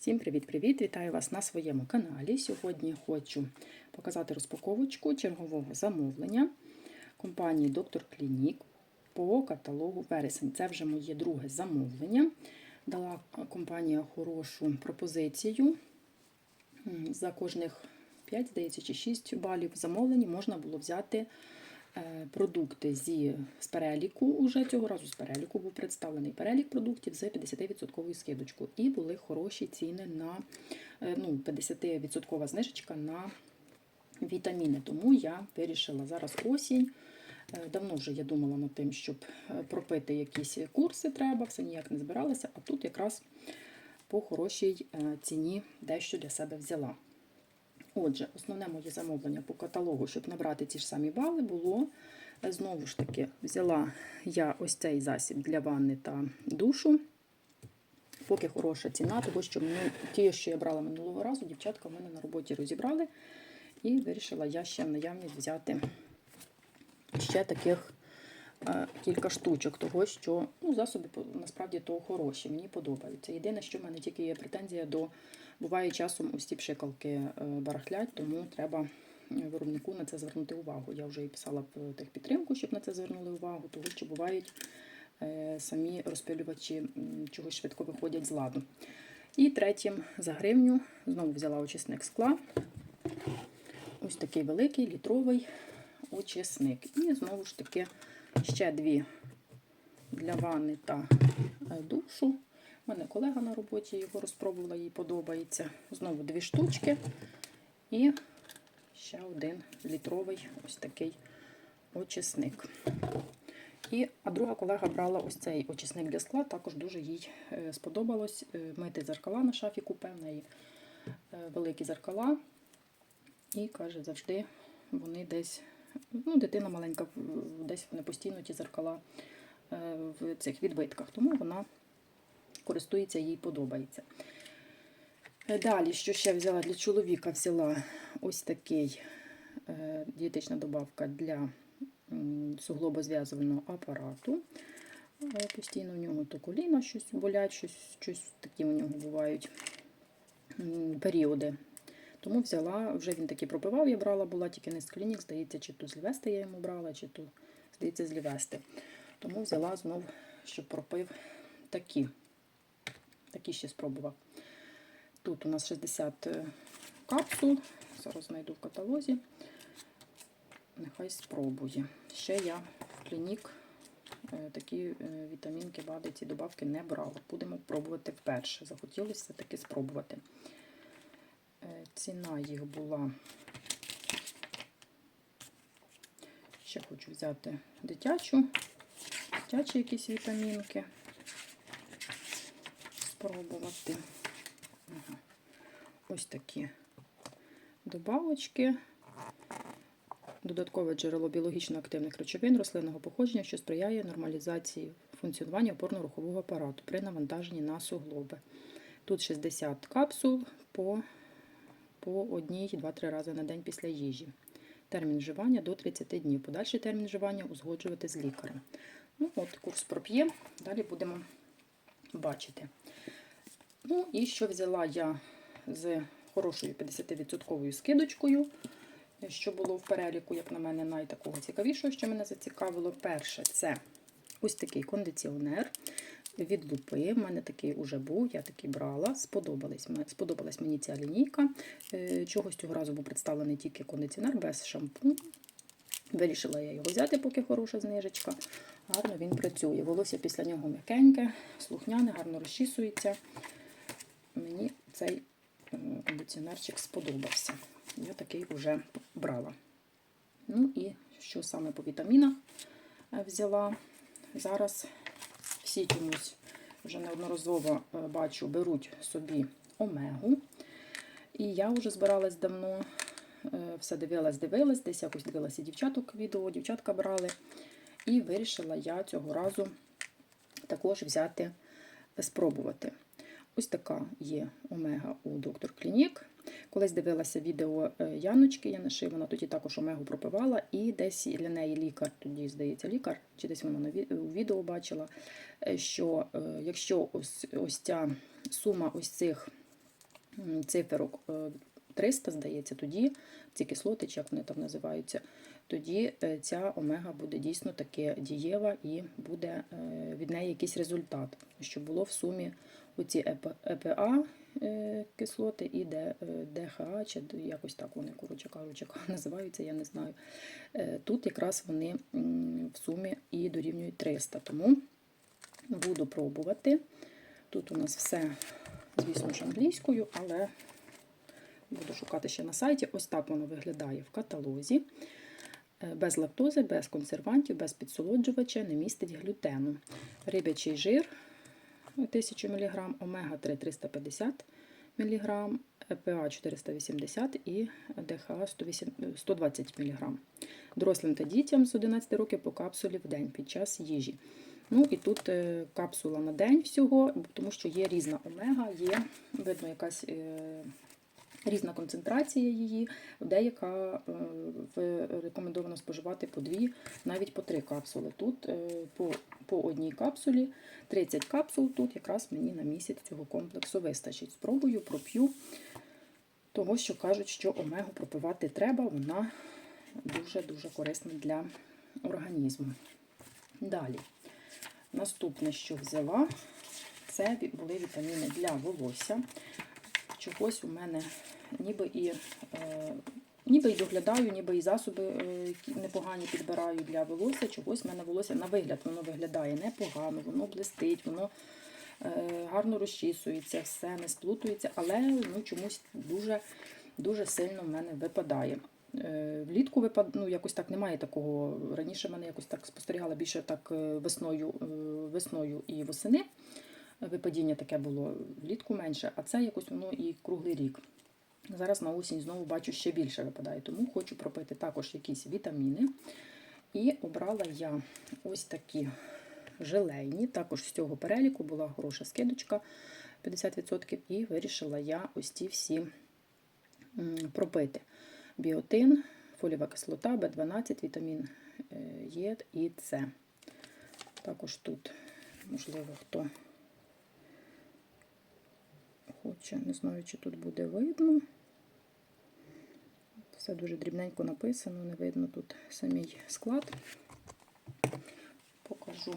Всім привіт-привіт! Вітаю вас на своєму каналі. Сьогодні хочу показати розпаковочку чергового замовлення компанії Доктор Клінік по каталогу вересень. Це вже моє друге замовлення. Дала компанія хорошу пропозицію. За кожних 5, здається, чи 6 балів замовлення можна було взяти продукти зі, з переліку. Уже цього разу з переліку був представлений перелік продуктів з 50% скидочкою. І були хороші ціни на е, ну, 50% знижечка на вітаміни. Тому я вирішила зараз осінь. Е, Давно вже я думала над тим, щоб е, пропити якісь курси треба, все ніяк не збиралася, а тут якраз по хорошій е, ціні дещо для себе взяла. Отже, основне моє замовлення по каталогу, щоб набрати ті ж самі бали, було е, знову ж таки, взяла я ось цей засіб для ванни та душу. Поки хороша ціна, тому що мені, ті, що я брала минулого разу, дівчатка в мене на роботі розібрали. І вирішила я ще в наявність взяти ще таких е, кілька штучок, того, що ну, засоби насправді то хороші, мені подобаються. Єдине, що в мене тільки є претензія до буває часом ось ті пшикалки е, барахлять, тому треба е, виробнику на це звернути увагу. Я вже і писала в техпідтримку, щоб на це звернули увагу, тому що бувають е, самі розпилювачі чогось швидко виходять з ладу. І третім за гривню знову взяла очисник скла. Ось такий великий літровий очисник. І знову ж таки ще дві для ванни та душу. У мене колега на роботі його розпробувала, їй подобається. Знову дві штучки. І ще один літровий ось такий очисник. І, а друга колега брала ось цей очисник для скла, також дуже їй е, сподобалось е, мити зеркала на шафі купе, в неї е, великі зеркала. І каже, завжди вони десь, ну, дитина маленька, десь вони постійно ті зеркала в цих відбитках, тому вона користується, їй подобається. Е, Далі, що ще взяла для чоловіка, взяла ось такий е, дієтична добавка для суглобозв'язувального апарату. Е, Постійно у нього то коліна щось болять, щось, щось такі у нього бувають періоди. Тому взяла, вже він таки пропивав, я брала, була тільки не з клінік, здається, чи то з Лівести я йому брала, чи то, здається, з Лівести. Тому взяла знов, щоб пропив такі. Такі ще спробував. Тут у нас 60 капсул. Зараз знайду в каталозі. Нехай спробує. Ще я в клінік е, такі е, вітамінки, БАДи, ці добавки не брала. Будемо пробувати вперше. Захотілося таки спробувати. Е, Ціна їх була. Ще хочу взяти дитячу, дитячі якісь вітамінки. Спробувати. Ага. Ось такі добавочки. Додаткове джерело біологічно активних речовин рослинного походження, що сприяє нормалізації функціонування опорно-рухового апарату при навантаженні на суглоби. Тут 60 капсул по, по одній 2-3 рази на день після їжі. Термін вживання до 30 днів. Подальший термін вживання узгоджувати з лікарем. Ну, от, курс проп'є, далі будемо бачити. Ну, і що взяла я з хорошою 50% скидочкою, що було в переліку, як на мене, найтакого цікавішого, що мене зацікавило. Перше, це ось такий кондиціонер від лупи. У мене такий уже був, я такий брала. Сподобалась, сподобалась мені ця лінійка. Е, Чогось цього разу був представлений тільки кондиціонер без шампуню. Вирішила я його взяти, поки хороша знижечка. Гарно він працює. Волосся після нього м'якеньке, слухняне, гарно розчісується. Мені цей е, кондиціонерчик сподобався. Я такий вже брала. Ну і що саме по вітамінах е, взяла. Зараз всі чомусь вже неодноразово е, бачу, беруть собі омегу. І я вже збиралась давно, все дивилась, дивилась, десь якось дивилася дівчаток відео, дівчатка брали. І вирішила я цього разу також взяти, е, спробувати. Ось така є омега у доктор Клінік. Колись дивилася відео е, Яночки Яниши, вона тоді також омегу пропивала, і десь для неї лікар, тоді, здається, лікар, чи десь вона у відео бачила, е, що е, якщо ось, ось ця сума ось цих циферок е, 300, здається, тоді ці кислоти, чи як вони там називаються, тоді е, ця омега буде дійсно таки дієва і буде е, від неї якийсь результат, щоб було в сумі оці ЕПА е, кислоти і ДХА, чи якось так вони, коротше кажучи, називаються, я не знаю. Тут якраз вони в сумі і дорівнюють 300. Тому буду пробувати. Тут у нас все, звісно ж, англійською, але буду шукати ще на сайті. Ось так воно виглядає в каталозі. Е, Без лактози, без консервантів, без підсолоджувача, не містить глютену. Рибячий жир 1000 мг, омега-3 350 мг, ЕПА 480 і ДХА 120 мг. Дорослим та дітям з 11 років по капсулі в день під час їжі. Ну і тут е, капсула на день всього, тому що є різна омега, є, видно, якась е, різна концентрація її, деяка е, рекомендовано споживати по дві, навіть по три капсули. Тут е, по, по одній капсулі 30 капсул, тут якраз мені на місяць цього комплексу вистачить. Спробую, проп'ю, того, що кажуть, що омегу пропивати треба, вона дуже-дуже корисна для організму. Далі. Наступне, що взяла, це були вітаміни для волосся. Чогось у мене ніби і, е, ніби і доглядаю, ніби і засоби е, непогані підбираю для волосся. Чогось в мене волосся на вигляд, воно виглядає непогано, воно блистить, воно е, гарно розчісується, все не сплутується, але ну, чомусь дуже, дуже сильно в мене випадає. Влітку випад... ну, якось так немає такого. Раніше мене якось так спостерігала більше так весною, весною і восени. Випадіння таке було влітку менше, а це якось воно і круглий рік. Зараз на осінь знову бачу ще більше випадає, тому хочу пропити також якісь вітаміни. І обрала я ось такі желейні. Також з цього переліку була хороша скидочка 50%, і вирішила я ось ті всі пропити. Біотин, фолієва кислота, В12, вітамін е, Е і С. Також тут, можливо, хто хоче, не знаю, чи тут буде видно. Все дуже дрібненько написано, не видно тут самий склад. Покажу,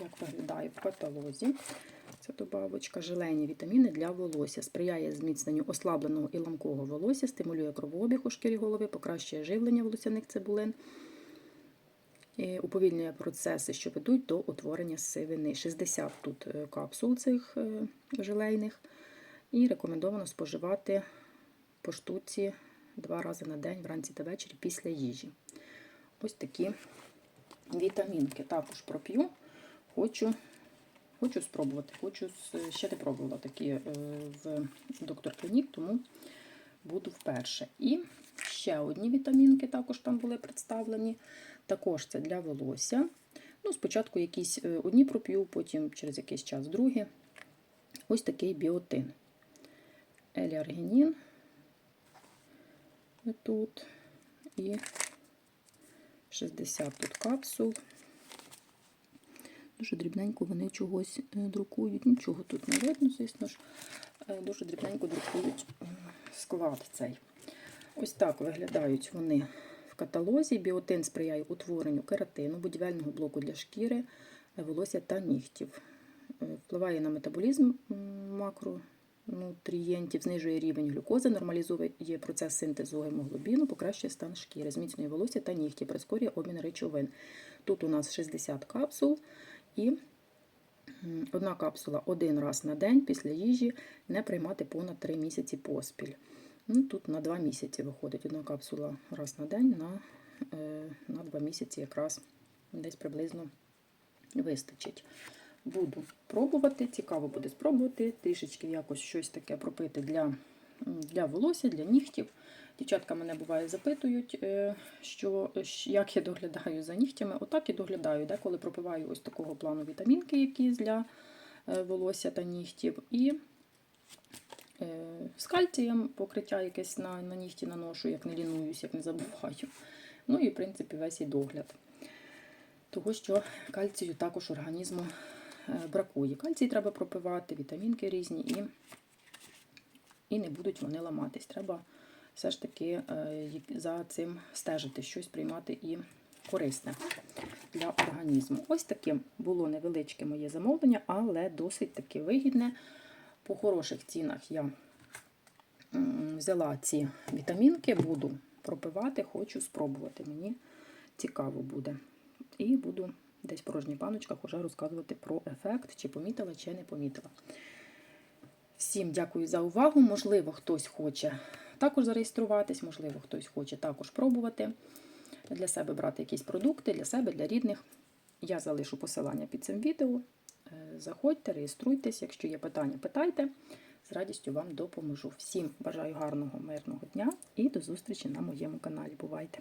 як виглядає в каталозі. Це добавочка желейні вітаміни для волосся. Сприяє зміцненню ослабленого і ламкого волосся, стимулює кровообіг у шкірі голови, покращує живлення волосяних цибулин, і уповільнює процеси, що ведуть до утворення сивини. 60 тут е, капсул цих е, желейних. І рекомендовано споживати по штуці два рази на день, вранці та ввечері після їжі. Ось такі вітамінки. Також проп'ю. Хочу, хочу спробувати. Хочу ще не пробувала такі е, в доктор Клінік, тому буду вперше. І ще одні вітамінки також там були представлені. Також це для волосся. Ну, спочатку якісь е, одні проп'ю, потім через якийсь час другі. Ось такий біотин. Еліаргінін тут і 60 тут капсул. Дуже дрібненько вони чогось е, друкують. Нічого тут не видно, звісно ж. Е, Дуже дрібненько друкують склад цей. Ось так виглядають вони в каталозі. Біотин сприяє утворенню кератину, будівельного блоку для шкіри, е, волосся та нігтів. Е, Впливає на метаболізм м, макронутрієнтів, знижує рівень глюкози, нормалізує процес синтезу гемоглобіну, покращує стан шкіри, зміцнює волосся та нігті, прискорює обмін речовин. Тут у нас 60 капсул і одна капсула один раз на день після їжі не приймати понад 3 місяці поспіль. Ну, тут на 2 місяці виходить одна капсула раз на день, на, е, на 2 місяці якраз десь приблизно вистачить. Буду пробувати, цікаво буде спробувати, трішечки якось щось таке пропити для, для волосся, для нігтів. Дівчатка мене буває запитують, е, що, як я доглядаю за нігтями. Отак і доглядаю, деколи пропиваю ось такого плану вітамінки якісь для е, волосся та нігтів. І е, з кальцієм покриття якесь на, на нігті наношу, як не лінуюсь, як не забуваю. Ну і, в принципі, весь і догляд. Того, що кальцію також організму бракує. Кальцій треба пропивати, вітамінки різні і, і не будуть вони ламатись. Треба все ж таки е, за цим стежити, щось приймати і корисне для організму. Ось таке було невеличке моє замовлення, але досить таки вигідне. По хороших цінах я взяла ці вітамінки, буду пропивати, хочу спробувати. Мені цікаво буде. І буду десь в порожніх баночках уже розказувати про ефект, чи помітила, чи не помітила. Всім дякую за увагу. Можливо, хтось хоче також зареєструватись, можливо, хтось хоче також пробувати для себе брати якісь продукти, для себе, для рідних. Я залишу посилання під цим відео. Е, Заходьте, реєструйтесь. Якщо є питання, питайте. З радістю вам допоможу. Всім бажаю гарного, мирного дня і до зустрічі на моєму каналі. Бувайте!